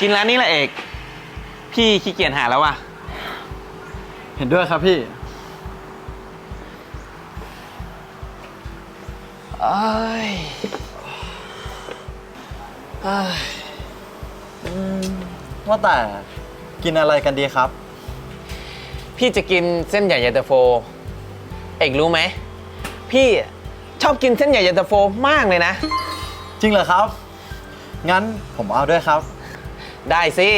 กินร้านนี้แหละเอก พี่ขี้เกียจหาแล้วว่ะ เห็นด้วยครับพี่ เอ้ยว่าแต่กินอะไรกันดีครับ พี่จะกินเส้นใหญ่เย็นตาโฟ เอกรู้ไหม พี่ชอบกินเส้นใหญ่เย็นตาโฟมากเลยนะ จริงเหรอครับ งั้นผมเอาด้วยครับ ได้สิ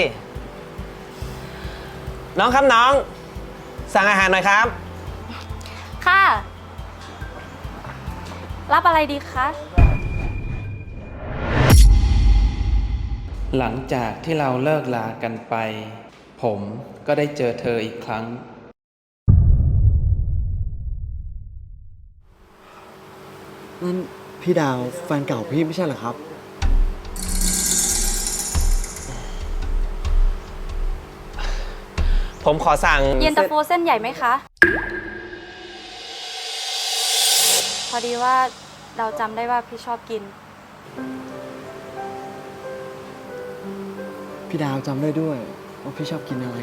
น้องครับน้อง สั่งอาหารหน่อยครับ ค่ะ รับอะไรดีคะ หลังจากที่เราเลิกลากันไป ผมก็ได้เจอเธออีกครั้ง นั่นพี่ดาวแฟนเก่าพี่ไม่ใช่เหรอครับ ผมขอสั่งเย็นตาโฟเส้นใหญ่ไหมคะ พอดีว่าเราจำได้ว่าพี่ชอบกิน พี่ดาวจำได้ด้วยว่าพี่ชอบกินอะไร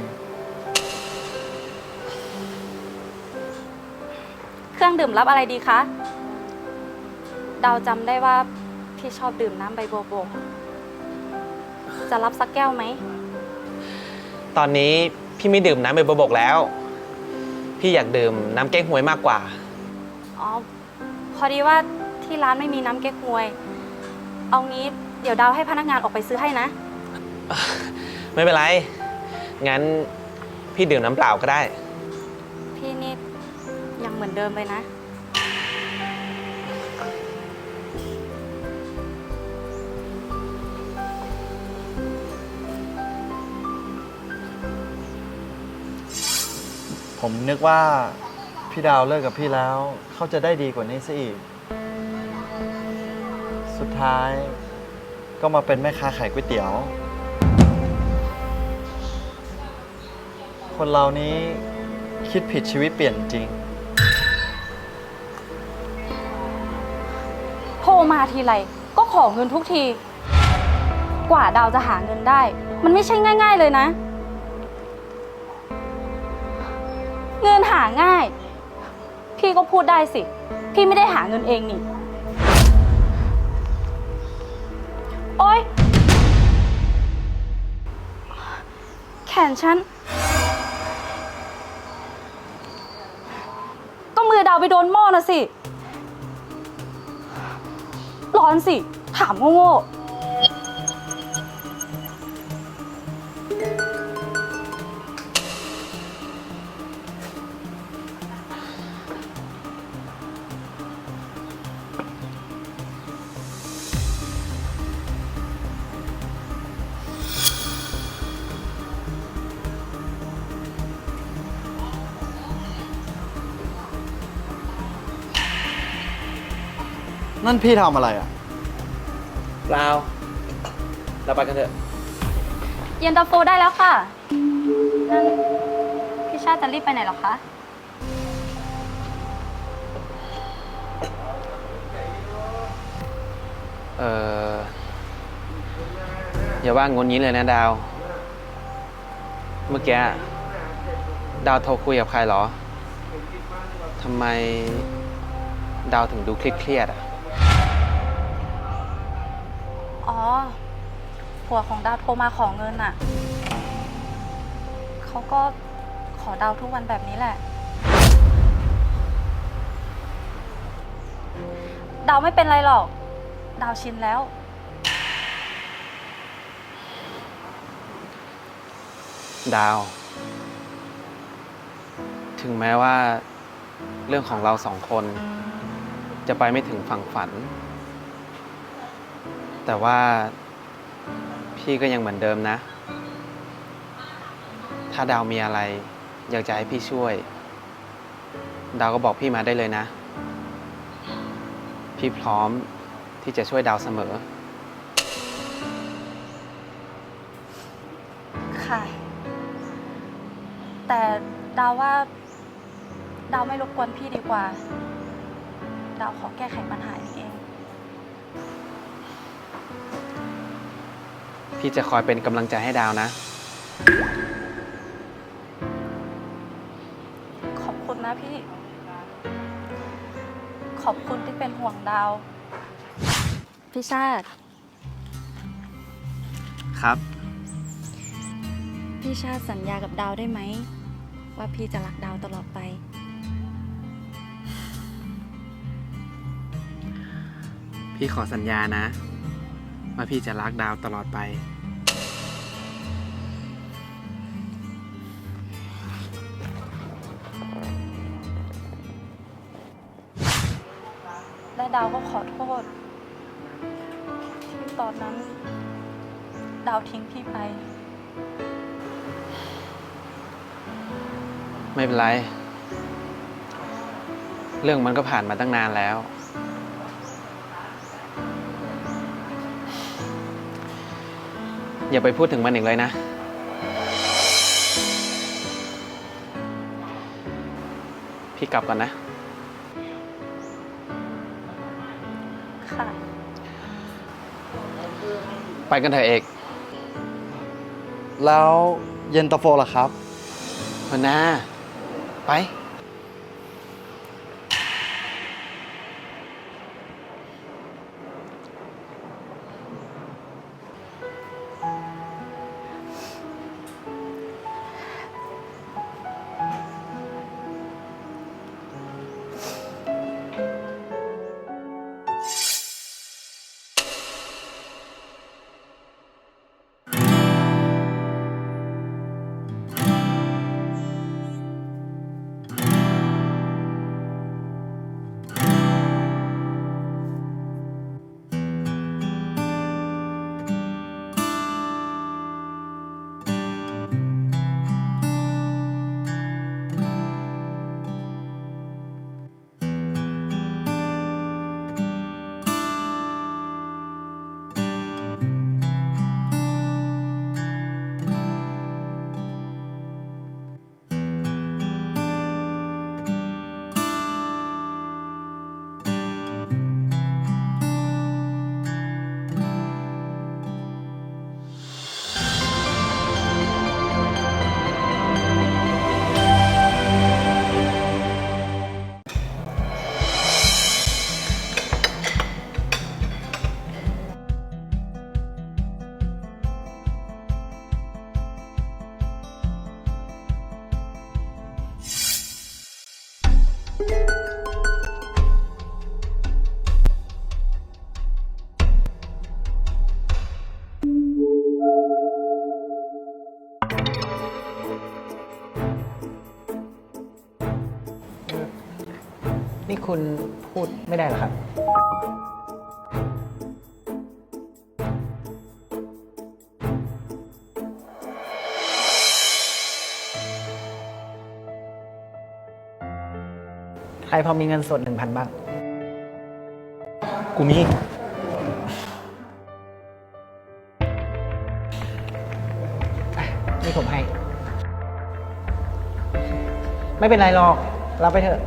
เครื่องดื่มรับอะไรดีคะเราจำได้ว่าพี่ชอบดื่มน้ำใบบัวบก จะรับสักแก้วไหม ตอนนี้ พี่ไม่ดื่มน้ำใบบัวบกแล้ว พี่อยากดื่มน้ำเก๊กฮวยมากกว่า อ๋อ พอดีว่าที่ร้านไม่มีน้ำเก๊กฮวย เอางี้เดี๋ยวดาวให้พนักงานออกไปซื้อให้นะ ไม่เป็นไร งั้นพี่ดื่มน้ำเปล่าก็ได้ พี่นี่ยังเหมือนเดิมเลยนะ ผมนึกว่าพี่ดาวเลิกกับพี่แล้ว เขาจะได้ดีกว่านี้ซะอีก สุดท้ายก็มาเป็นแม่ค้าขายก๋วยเตี๋ยว คนเรานี้คิดผิดชีวิตเปลี่ยนจริง โทรมาทีไรก็ขอเงินทุกที กว่าดาวจะหาเงินได้ มันไม่ใช่ง่าย ๆ เลยนะ เงินหาง่าย พี่ก็พูดได้สิ พี่ไม่ได้หาเงินเองนี่ โอ๊ย แขนฉัน ก็มือดาวไปโดนหม้อนะสิ ร้อนสิ ถามโง่ๆ นั่นพี่ทำอะไรอะ เปล่าเราไปกันเถอะ เย็นตาโฟได้แล้วค่ะนั่นพี่ชาติจะรีบไปไหนเหรอคะ เอออย่าว่างนงี้เลยนะดาว เมื่อกี้ดาวโทรคุยกับใครเหรอทำไมดาวถึงดูเครียดๆอะ อ๋อ ผัวของดาวโทรมาขอเงินอะเขาก็ขอดาวทุกวันแบบนี้แหละ ดาวไม่เป็นไรหรอก ดาวชินแล้ว ดาว ถึงแม้ว่าเรื่องของเราสองคน จะไปไม่ถึงฝั่งฝัน แต่ว่าพี่ก็ยังเหมือนเดิมนะ ถ้าดาวมีอะไร อยากจะให้พี่ช่วย ดาวก็บอกพี่มาได้เลยนะ พี่พร้อมที่จะช่วยดาวเสมอ ค่ะ แต่ดาวว่า ดาวไม่รบกวนพี่ดีกว่า ดาวขอแก้ไขปัญหาเอง พี่จะคอยเป็นกำลังใจให้ดาวนะ ขอบคุณนะพี่ ขอบคุณที่เป็นห่วงดาว พี่ชาติ ครับ พี่ชาติสัญญากับดาวได้ไหม ว่าพี่จะรักดาวตลอดไป พี่ขอสัญญานะ ว่าพี่จะรักดาวตลอดไป และดาวก็ขอโทษ ที่ตอนนั้น ดาวทิ้งพี่ไป ไม่เป็นไร เรื่องมันก็ผ่านมาตั้งนานแล้ว อย่าไปพูดถึงมันอีกเลยนะ พี่กลับก่อนนะ ค่ะ ไปกันเถอะเอก แล้วเย็นตาโฟล่ะครับหัวหน้า ไป นี่คุณพูดไม่ได้เหรอครับ ใครพอมีเงินสดหนึ่งพันบ้าง กูมี นี่ผมให้ ไม่เป็นไรหรอก รับไปเถอะ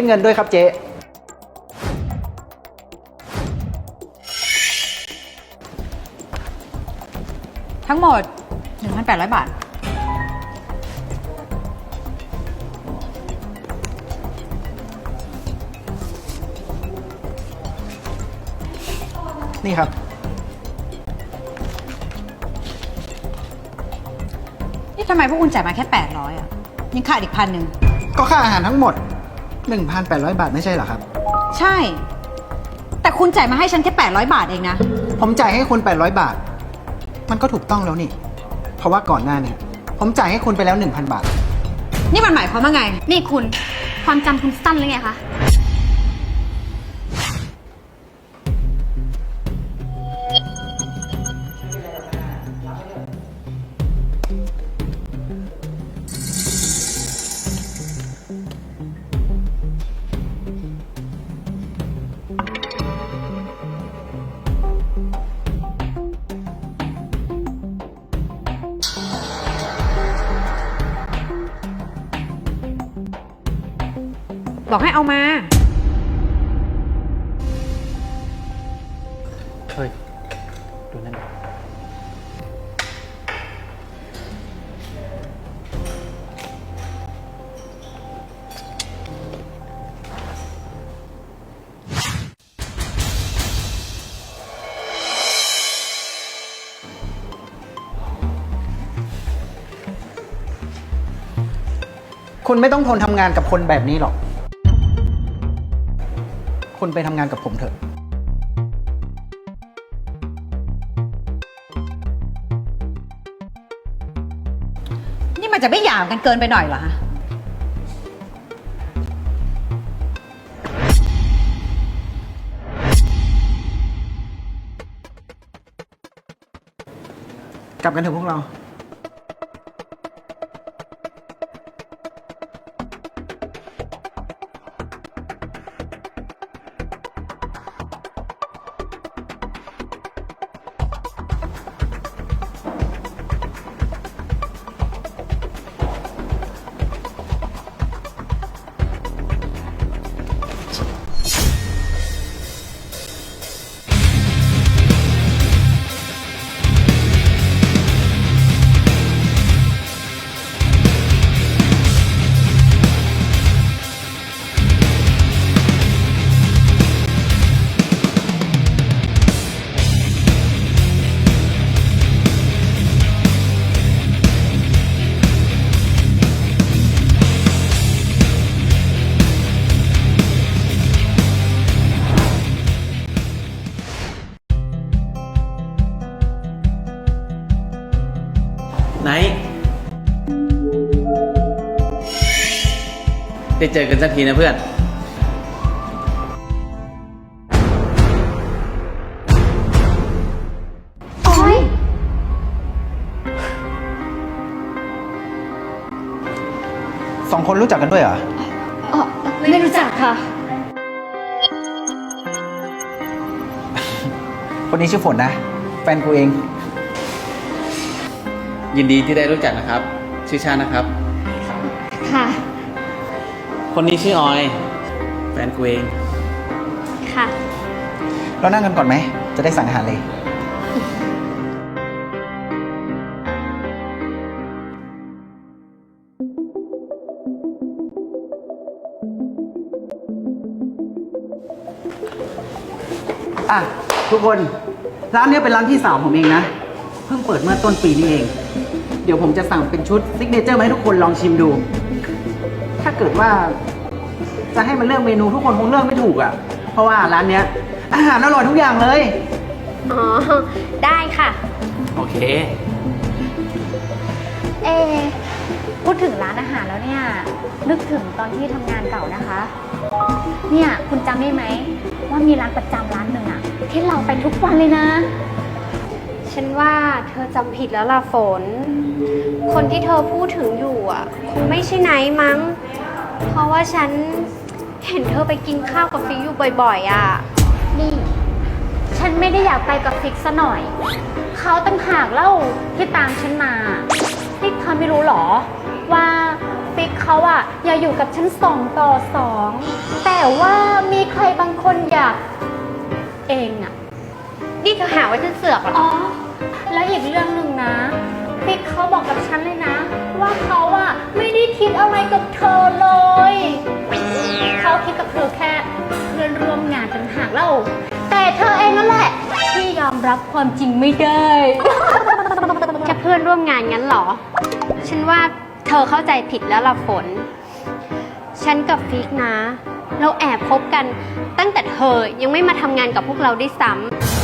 คิดเงินด้วยครับเจ๊ทั้งหมด 1,800 บาท นี่ครับ นี่ทำไมพวกคุณจ่ายมาแค่ 800อะ ยังขาดอีกพันหนึ่ง ก็ค่าอาหารทั้งหมด 1,800 บาทไม่ใช่เหรอครับ ใช่ แต่คุณจ่ายมาให้ฉันแค่ 800 บาทเองนะ ผมจ่ายให้คุณ800 บาท มันก็ถูกต้องแล้วนี่ เพราะว่าก่อนหน้าเนี่ย ผมจ่ายให้คุณไปแล้ว 1,000 บาท นี่มันหมายความว่าไง นี่คุณ ความจำคุณสั้นหรือไงคะ บอกให้เอามา เฮ้ย ดูนั่นดิคุณไม่ต้องทนทำงานกับคนแบบนี้หรอก คุณไปทำงานกับผมเถอะนี่มันจะไม่หยามกันเกินไปหน่อยเหรอฮะกลับกันเถอะพวกเรา ไหนได้เจอกันสักทีนะเพื่อนสองคนรู้จักกันด้วยเหรอไม่รู้จักค่ะ คนนี้ชื่อฝนนะ แฟนกูเอง ยินดีที่ได้รู้จักนะครับ ชื่อชาตินะครับ ค่ะ คนนี้ชื่อออย แฟนกูเอง ค่ะ เรานั่งกันก่อนไหม จะได้สั่งอาหารเลย อะ ทุกคนร้านเนี้ยเป็นร้านที่สามผมเองนะ เพิ่งเปิดเมื่อต้นปีนี้เองเดี๋ยวผมจะสั่งเป็นชุดซิกเนเจอร์มาให้ทุกคนลองชิมดู ถ้าเกิดว่า จะให้มันเลือกเมนูทุกคนคงเลือกไม่ถูกอะ่ะ เพราะว่าร้านเนี้ย อาหารอร่อยทุกอย่างเลย อ๋อ ได้ค่ะ โอเค เอ พูดถึงร้านอาหารแล้วเนี่ย นึกถึงตอนที่ทำงานเก่านะคะ เนี่ย คุณจำได้ไหม ว่ามีร้านประจำร้านหนึ่งอะที่เราไปทุกวันเลยนะ ฉันว่าเธอจำผิดแล้วล่ะฝน คนที่เธอพูดถึงอยู่อะ คงไม่ใช่ไนท์มั้ง เพราะว่าฉันเห็นเธอไปกินข้าวกับฟิกอยู่บ่อยๆอะ นี่ ฉันไม่ได้อยากไปกับฟิกซะหน่อย เขาตั้งหากเล่าที่ตามฉันมาฟิกเธอไม่รู้หรอ ว่าฟิกเขาอะอยากอยู่กับฉันสองต่อสองแต่ว่ามีใครบางคนอยากเองอะนี่เธอหาว่าฉันเสือกเหรอ อ๋อ แล้วอีกเรื่องหนึ่งนะฟิกเขาบอกกับฉันเลยนะ ว่าเขาอะไม่ได้คิดอะไรกับเธอเลย เขาคิดกับเธอแค่เพื่อนร่วมงานต่างหากเล่าแต่เธอเองนั่นแหละที่ยอมรับความจริงไม่ได้ แค่เพื่อนร่วมงานงั้นเหรอ ฉันว่าเธอเข้าใจผิดแล้วล่ะฝน ฉันกับฟิกนะ เราแอบคบกันตั้งแต่เธอยังไม่มาทำงานกับพวกเราด้วยซ้ำ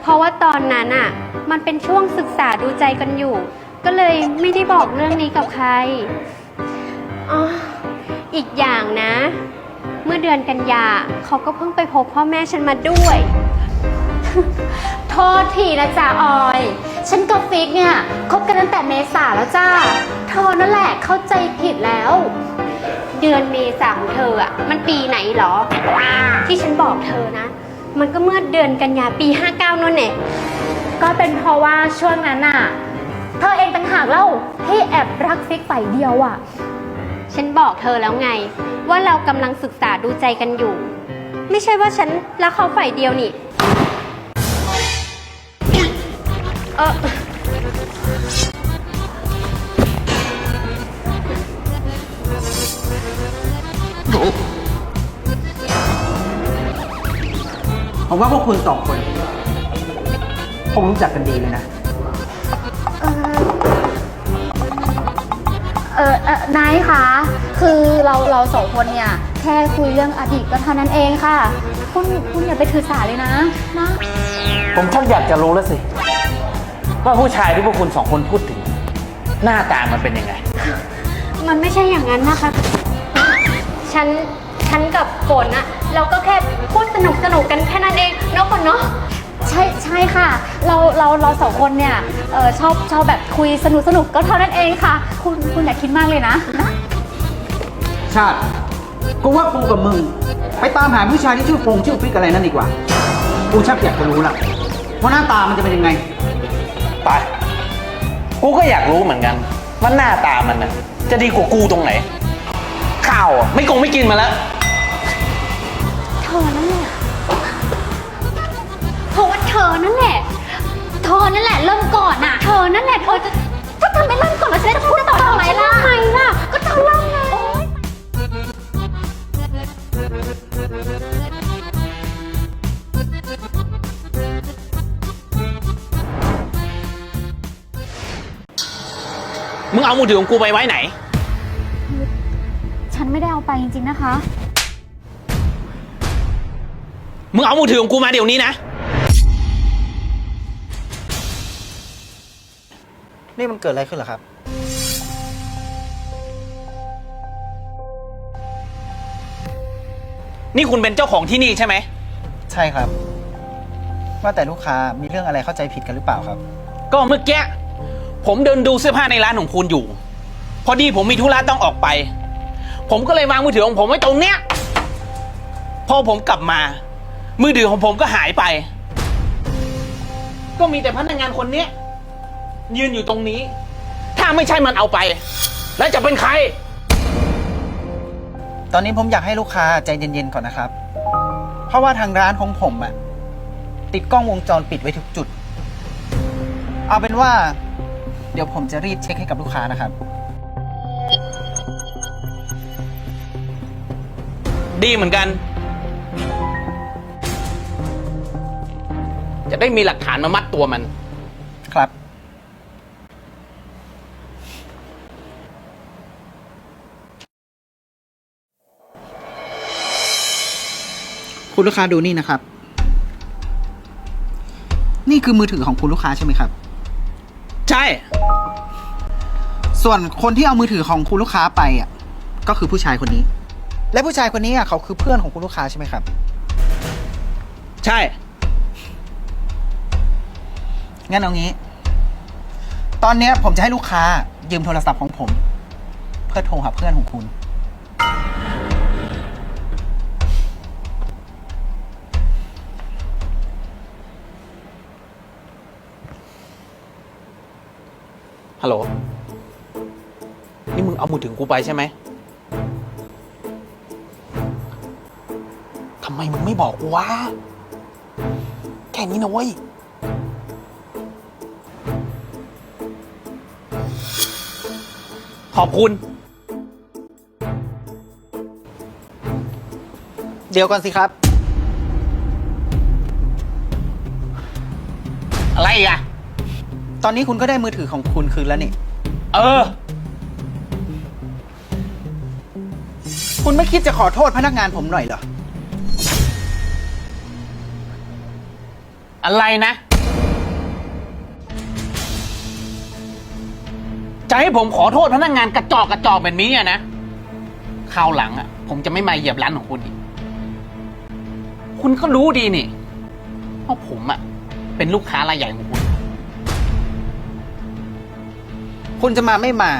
เพราะว่าตอนนั้นอะมันเป็นช่วงศึกษาดูใจกันอยู่ ก็เลยไม่ได้บอกเรื่องนี้กับใครอ๋ออีกอย่างนะ เมื่อเดือนกันยาเขาก็เพิ่งไปพบพ่อแม่ฉันมาด้วย โทษทีนะจ๊ะออย ฉันกับฟิกเนี่ยคบกันตั้งแต่เมษาแล้วจ้าเธอนั่นแหละเข้าใจผิดแล้ว เดือนเมษาของเธออะ มันปีไหนหรอ ที่ฉันบอกเธอนะ มันก็เมื่อเดือนกันยาปี 59นั่นเองก็เป็นเพราะว่าช่วงนั้นน่ะ เธอเองต่างหากเล่าที่แอบรักฟิกฝ่ายเดียวอะ ฉันบอกเธอแล้วไง ว่าเรากำลังศึกษาดูใจกันอยู่ ไม่ใช่ว่าฉันรักเขาฝ่ายเดียวนี่ เออ ผมว่าพวกคุณสองคนคงรู้จักกันดีเลยนะเออเออนายคะ คือเราเราสองคนเนี่ยแค่คุยเรื่องอดีตก็เท่านั้นเองค่ะ คุณคุณอย่าไปถือสาเลยนะนะ ผมชักอยากจะรู้แล้วสิ ว่าผู้ชายที่พวกคุณสองคนพูดถึง หน้าตามันเป็นยังไง มันไม่ใช่อย่างนั้นนะคะ ฉัน ฉันกับฝนอะ เราก็แค่พูดสนุกสนุกกันแค่นั้นเองเนาะฝนเนาะใช่ใช่ค่ะ เราเราเราสองคนเนี่ยเออชอบชอบแบบคุยสนุกสนุกก็เท่านั้นเองค่ะ คุณคุณอย่าคิดมากเลยนะนะ ชาติกูว่ากูกับมึง ไปตามหาผู้ชายที่ชื่อฟงชื่อฟิกอะไรนั่นดีกว่า กูชักอยากจะรู้ละว่าหน้าตามันจะเป็นยังไง ไป กูก็อยากรู้เหมือนกัน ว่าหน้าตามันน่ะจะดีกว่ากูตรงไหน ข้าวอะไม่กงไม่กินมาแล้วเธอนั่นแหละเพราะว่าเธอนั่นแหละ เธอนั่นแหละเริ่มก่อนอะเธอนั่นแหละเธอจะถ้าเธอไม่เริ่มก่อนแล้วฉันจะพูดต่อทำไมล่ะทำไมล่ะ ก็เธอเริ่มไงมึงเอามือถือของกูไปไว้ไหน ฉันไม่ได้เอาไปจริงๆนะคะ มึงเอามือถือของกูมาเดี๋ยวนี้นะ นี่มันเกิดอะไรขึ้นเหรอครับ นี่คุณเป็นเจ้าของที่นี่ใช่ไหม ใช่ครับ ว่าแต่ลูกค้ามีเรื่องอะไรเข้าใจผิดกันหรือเปล่าครับ ก็เมื่อกี้ผมเดินดูเสื้อผ้าในร้านของคุณอยู่ พอดีผมมีธุระต้องออกไป ผมก็เลยวางมือถือของผมไว้ตรงเนี้ย พอผมกลับมา มือถือของผมก็หายไป ก็มีแต่พนักงานคนเนี้ยยืนอยู่ตรงนี้ ถ้าไม่ใช่มันเอาไป แล้วจะเป็นใคร ตอนนี้ผมอยากให้ลูกค้าใจเย็นๆก่อนนะครับ เพราะว่าทางร้านของผมอะติดกล้องวงจรปิดไว้ทุกจุด เอาเป็นว่า เดี๋ยวผมจะรีบเช็คให้กับลูกค้านะครับ ดีเหมือนกัน จะได้มีหลักฐานมามัดตัวมัน ครับ คุณลูกค้าดูนี่นะครับ นี่คือมือถือของคุณลูกค้าใช่ไหมครับ ใช่ ส่วนคนที่เอามือถือของคุณลูกค้าไปอะ ก็คือผู้ชายคนนี้ และผู้ชายคนนี้อะเขาคือเพื่อนของคุณลูกค้าใช่ไหมครับ ใช่ งั้นเอางี้ ตอนเนี้ยผมจะให้ลูกค้ายืมโทรศัพท์ของผม เพื่อโทรหาเพื่อนของคุณ ฮัลโหล นี่มึงเอามือถือกูไปใช่ไหม ทำไมมึงไม่บอกกูวะ แค่นี้นะเว้ย อบคุณ เดี๋ยวก่อนสิครับ อะไรอีกอะ ตอนนี้คุณก็ได้มือถือของคุณคืนแล้วนี่ เออ คุณไม่คิดจะขอโทษพนักงานผมหน่อยเหรอ อะไรนะ จะให้ผมขอโทษพนักงานกระจอกกระจอกแบบนี้อะนะคราวหลังอะผมจะไม่มาเหยียบร้านของคุณอีก คุณก็รู้ดีนี่ว่าผมอะเป็นลูกค้ารายใหญ่ของคุณ คุณจะมาไม่มา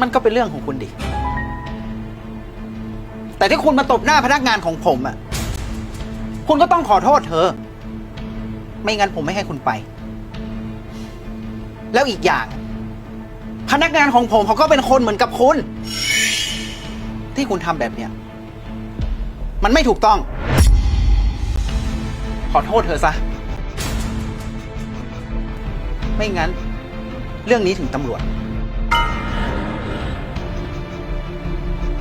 มันก็เป็นเรื่องของคุณดิ แต่ที่คุณมาตบหน้าพนักงานของผมอะคุณก็ต้องขอโทษเธอ ไม่งั้นผมไม่ให้คุณไป แล้วอีกอย่าง พนักงานของผมเขาก็เป็นคนเหมือนกับคุณ ที่คุณทำแบบเนี้ย มันไม่ถูกต้อง ขอโทษเธอซะ ไม่งั้น เรื่องนี้ถึงตำรวจ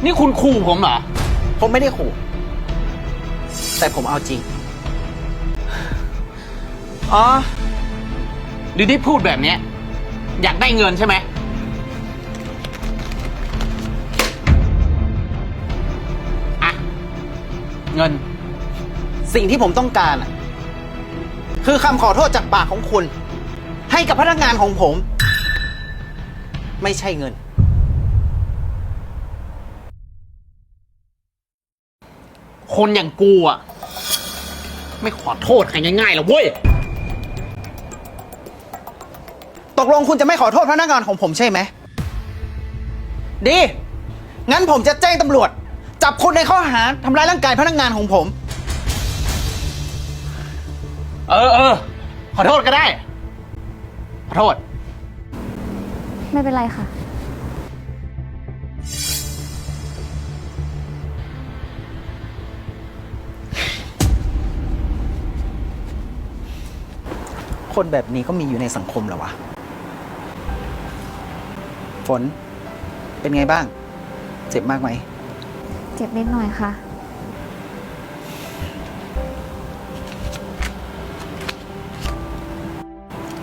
นี่คุณขู่ผมเหรอ ผมไม่ได้ขู่ แต่ผมเอาจริง อ๋อ หรือที่พูดแบบเนี้ย อยากได้เงินใช่ไหม เงิน สิ่งที่ผมต้องการอะคือคำขอโทษจากปากของคุณ ให้กับพนักงานของผม ไม่ใช่เงิน คนอย่างกูอะ ไม่ขอโทษใครง่ายๆหรอกเว้ย ตกลงคุณจะไม่ขอโทษพนักงานของผมใช่ไหม ดี งั้นผมจะแจ้งตำรวจ จับคุณในข้อหาทำร้ายร่างกายพนักงานของผม เออเออขอโทษก็ได้ ขอโทษ ไม่เป็นไรค่ะ คนแบบนี้ก็มีอยู่ในสังคมเหรอวะ ฝน เป็นไงบ้าง เจ็บมากไหม เจ็บนิดหน่อยค่ะ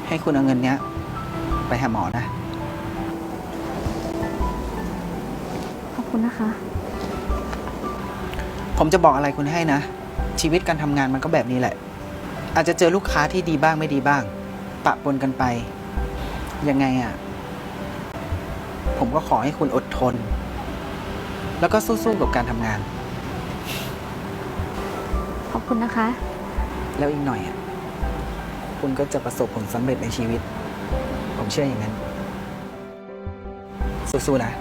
ให้คุณเอาเงินเนี้ย ไปหาหมอนะ ขอบคุณนะคะ ผมจะบอกอะไรคุณให้นะ ชีวิตการทำงานมันก็แบบนี้แหละ อาจจะเจอลูกค้าที่ดีบ้างไม่ดีบ้าง ปะปนกันไป ยังไงอะ่ะ ผมก็ขอให้คุณอดทน แล้วก็สู้ๆกับการทำงาน ขอบคุณนะคะ แล้วอีกหน่อยอะ่ะคุณก็จะประสบผลสำเร็จในชีวิต ผมเชื่ออย่างนั้น สู้ๆนะ